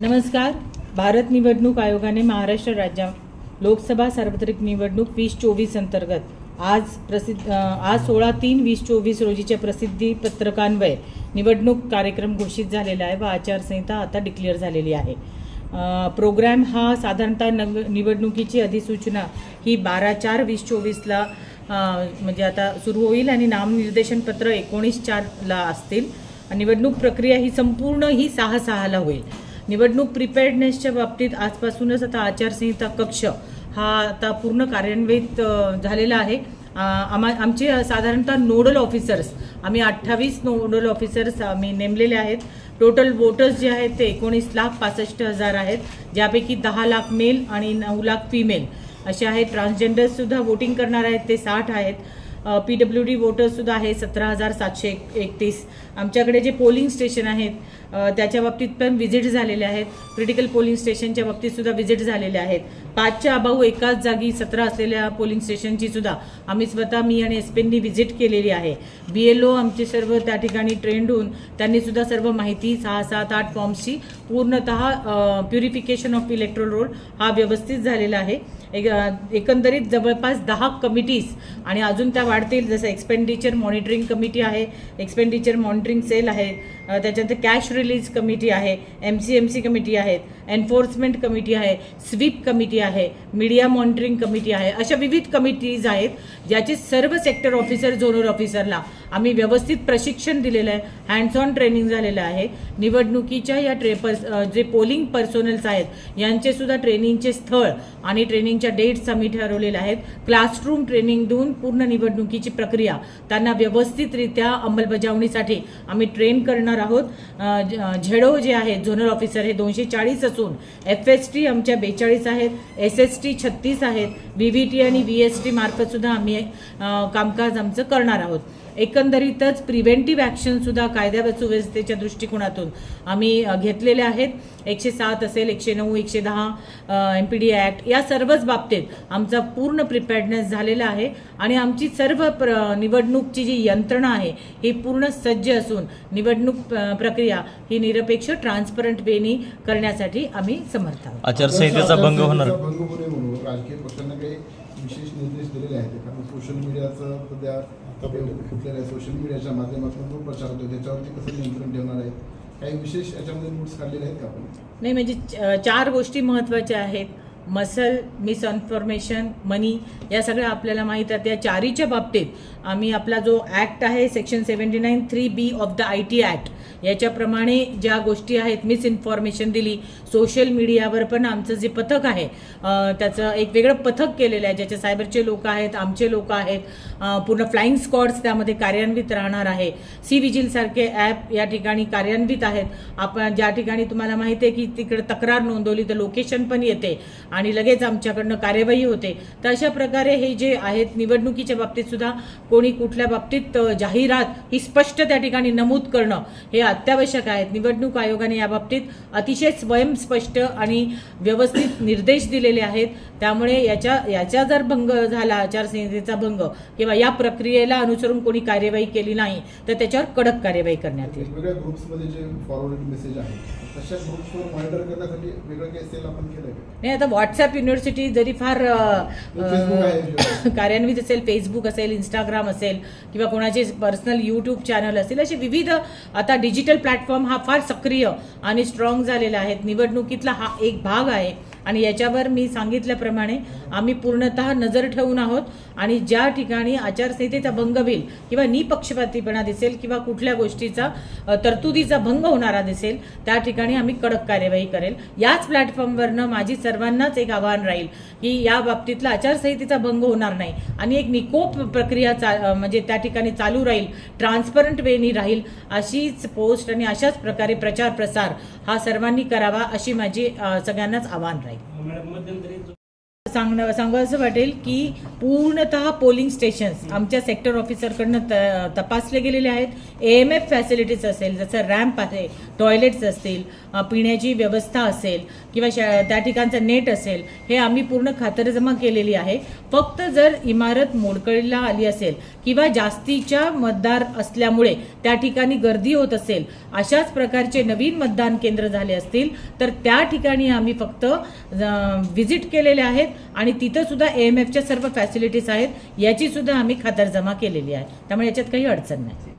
नमस्कार. भारत निवडणूक आयोगाने महाराष्ट्र राज्य लोकसभा सार्वत्रिक निवडणूक वीस चोवीस अंतर्गत आज प्रसिद्ध आज सोळा तीन वीस चोवीस रोजीच्या प्रसिद्धी पत्रकान्वये निवडणूक कार्यक्रम घोषित झालेला आहे व आचारसंहिता आता डिक्लेअर झालेली आहे. प्रोग्रॅम हा साधारणतः नग निवडणुकीची अधिसूचना ही बारा चार वीस चोवीसला म्हणजे आता सुरू होईल आणि नामनिर्देशन पत्र एकोणीस चारला असतील. निवडणूक प्रक्रिया ही संपूर्ण ही सहा सहाला होईल. निवडणूक प्रिपेअर्डनेसच्या बाबतीत आजपासूनच आता आचारसंहिता कक्ष हा आता पूर्ण कार्यान्वित झालेला आहे. आमा आमचे साधारणतः नोडल ऑफिसर्स आम्ही अठ्ठावीस नोडल ऑफिसर्स आम्ही नेमलेले आहेत. टोटल वोटर्स जे आहेत ते एकोणीस लाख पासष्ट हजार आहेत ज्यापैकी दहा लाख मेल आणि नऊ लाख फिमेल असे आहेत ट्रान्सजेंडर्ससुद्धा वोटिंग करणार आहेत ते साठ आहेत. पी डब्ल्यू डी वोटर्ससुद्धा आहे सतरा हजार सातशे एक एकतीस. आमच्याकडे जे पोलिंग स्टेशन आहेत त्याच्या बाबतीत पण व्हिजिट झालेले आहेत. क्रिटिकल पोलिंग स्टेशनच्या बाबतीत सुद्धा व्हिजिट झालेले आहेत. पाचच्या अभाऊ एकाच जागी सतरा असलेल्या पोलिंग स्टेशनची सुद्धा आम्ही स्वतः मी आणि एसपींनी व्हिजिट केलेली आहे. बी एल ओ आमचे सर्व त्या ठिकाणी ट्रेंड होऊन त्यांनीसुद्धा सर्व माहिती सहा सात आठ फॉर्म्सची पूर्णतः प्युरिफिकेशन ऑफ इलेक्ट्रोल रोल हा व्यवस्थित झालेला आहे. एक एकंदरीत जवळपास दहा कमिटीज आणि अजून त्या वाढतील जसं एक्सपेंडिचर मॉनिटरिंग कमिटी आहे एक्सपेंडिचर मॉनिटरिंग सेल आहे त्याच्यानंतर कॅश रिलीज कमिटी आहे M C M C committee आहेत एन्फोर्समेंट कमिटी आहे स्वीप कमिटी आहे मीडिया मॉनिटरिंग कमिटी आहे अशा विविध कमिटीज आहेत ज्याचे सर्व सेक्टर ऑफिसर झोनल ऑफिसरला आम्ही व्यवस्थित प्रशिक्षण दिलेलं आहे हँड्स ऑन ट्रेनिंग झालेलं आहे. निवडणुकीच्या या ट्रे पर्स जे पोलिंग पर्सोनल्स आहेत यांचे सुद्धा ट्रेनिंगचे स्थळ आणि ट्रेनिंगच्या डेट्स आम्ही ठरवलेल्या आहेत. क्लासरूम ट्रेनिंग देऊन पूर्ण निवडणुकीची प्रक्रिया त्यांना व्यवस्थितरित्या अंमलबजावणीसाठी आम्ही ट्रेन करणार आहोत. झेडो जे आहेत झोनल ऑफिसर हे दोनशे चाळीस असून एफ एस टी आमच्या बेचाळीस आहेत एस एस टी छत्तीस आहेत व्ही व्ही टी आणि व्ही एस टी मार्फत सुद्धा आम्ही कामकाज आमचं करणार आहोत. एकंदरीतच प्रिव्हेंटिव्ह ॲक्शनसुद्धा कायदा व सुव्यवस्थेच्या दृष्टिकोनातून आम्ही घेतलेले आहेत. एकशे सात असेल एकशे नऊ एकशे दहा एम पी डी ॲक्ट या सर्वच बाबतीत आमचा पूर्ण प्रिपेअर्डनेस झालेला आहे आणि आमची सर्व प्र निवडणूकची जी यंत्रणा आहे ही पूर्ण सज्ज असून निवडणूक प्रक्रिया ही निरपेक्ष ट्रान्सपरंट वेनी करण्यासाठी आम्ही समर्थ आहोत. आचारसंहितेचा भंग होणार. राजकीय पक्षांना काही विशेष निर्देश दिलेले आहेत. कारण सोशल मीडियाचं सध्या फुटलेलं आहे सोशल मीडियाच्या माध्यमातून जो प्रचार होतो त्याच्यावरती कसं नियंत्रण ठेवणार आहे काही विशेष याच्यामध्ये नोट्स काढलेले आहेत का आपण? नाही म्हणजे च- चार गोष्टी महत्त्वाच्या आहेत. मसल मिसइन्फॉर्मेशन मनी या सगळ्या आपल्याला माहीत आहेत. या चारीच्या बाबतीत आम्ही आपला जो ॲक्ट आहे section seventy nine three B of the I T act याच्याप्रमाणे ज्या गोष्टी आहेत मिसइन्फॉर्मेशन दिली. सोशल मीडियावर पण आमचं जे पथक आहे त्याचं एक वेगळं पथक केलेलं आहे ज्याचे सायबरचे लोक आहेत आमचे लोक आहेत पूर्ण फ्लाईंग स्कॉड्स त्यामध्ये कार्यान्वित राहणार आहे. सी विजिलसारखे ॲप या ठिकाणी कार्यान्वित आहेत. आपण ज्या ठिकाणी तुम्हाला माहिती आहे की तिकडे तक्रार नोंदवली तर लोकेशन पण येते. आणि लगेच आमच्याकडनं कार्यवाही होते. तर अशा प्रकारे हे जे आहेत निवडणुकीच्या बाबतीत सुद्धा कोणी कुठल्या बाबतीत जाहिरात ही स्पष्ट त्या ठिकाणी नमूद करणं हे अत्यावश्यक आहेत. निवडणूक आयोगाने या बाबतीत अतिशय स्वयंस्पष्ट आणि व्यवस्थित निर्देश दिलेले आहेत. त्यामुळे याच्या याचा जर भंग झाला आचारसंहितेचा भंग किंवा या प्रक्रियेला अनुसरून कोणी कार्यवाही केली नाही तर त्याच्यावर कडक कार्यवाही करण्यात येईल. वेगवेगळ्या ग्रुप्समध्ये जे फॉरवर्डेड मेसेज आहेत तशा ग्रुप्सवर मॉनिटर करण्यासाठी वेगळं काही सेल आपण केलं का? नाही आता व्हॉट्सअप युनिव्हर्सिटी जरी फार कार्यान्वित असेल फेसबुक असेल इंस्टाग्राम असेल किंवा कोणाचे पर्सनल यूट्यूब चॅनल असेल असे विविध आता डिजिटल प्लॅटफॉर्म हा फार सक्रिय आणि स्ट्रॉंग झालेला आहे. निवडणुकीतला हा एक भाग आहे. आणि याच्यावर मी सांगितल्याप्रमाणे आम्ही पूर्णतः नजर ठेवून आहोत. आणि ज्या ठिकाणी आचारसंहितेचा भंग होईल किंवा निपक्षपातीपणा दिसेल किंवा कुठल्या गोष्टीचा तरतुदीचा भंग होणारा दिसेल त्या ठिकाणी आम्ही कडक कार्यवाही करेल. याच प्लॅटफॉर्मवरनं माझी सर्वांनाच एक आव्हान राहील की या बाबतीतला आचारसंहितेचा भंग होणार नाही. आणि एक निकोप प्रक्रिया चा म्हणजे त्या ठिकाणी चालू राहील ट्रान्सपरंट वेनी राहील अशीच पोस्ट आणि अशाच प्रकारे प्रचार प्रसार हा सर्वांनी करावा अशी माझी सगळ्यांनाच आव्हान राहील. मध्यंतरी सांगणं असं वाटेल की पूर्णतः पोलिंग स्टेशन्स आमच्या सेक्टर ऑफिसरकडनं त तपासले गेलेले आहेत. ए एम एफ फॅसिलिटीज असेल जसं रॅम्प आहे टॉयलेट्स असतील पिण्याची व्यवस्था असेल किंवा शा त्या ठिकाणचं नेट असेल हे आम्ही पूर्ण खातरजमा केलेली आहे. फक्त जर इमारत मोडकळीला आली असेल किंवा जास्तीच्या मतदार असल्यामुळे त्या ठिकाणी गर्दी होत असेल अशाच प्रकारचे नवीन मतदान केंद्र झाले असतील तर त्या ठिकाणी आम्ही फक्त व्हिजिट केलेले आहेत. आणि तिथं सुद्धा ए एम एफच्या सर्व फॅसिलिटीज आहेत याची सुद्धा आम्ही खातरजमा केलेली आहे. त्यामुळे याच्यात काही अडचण नाही.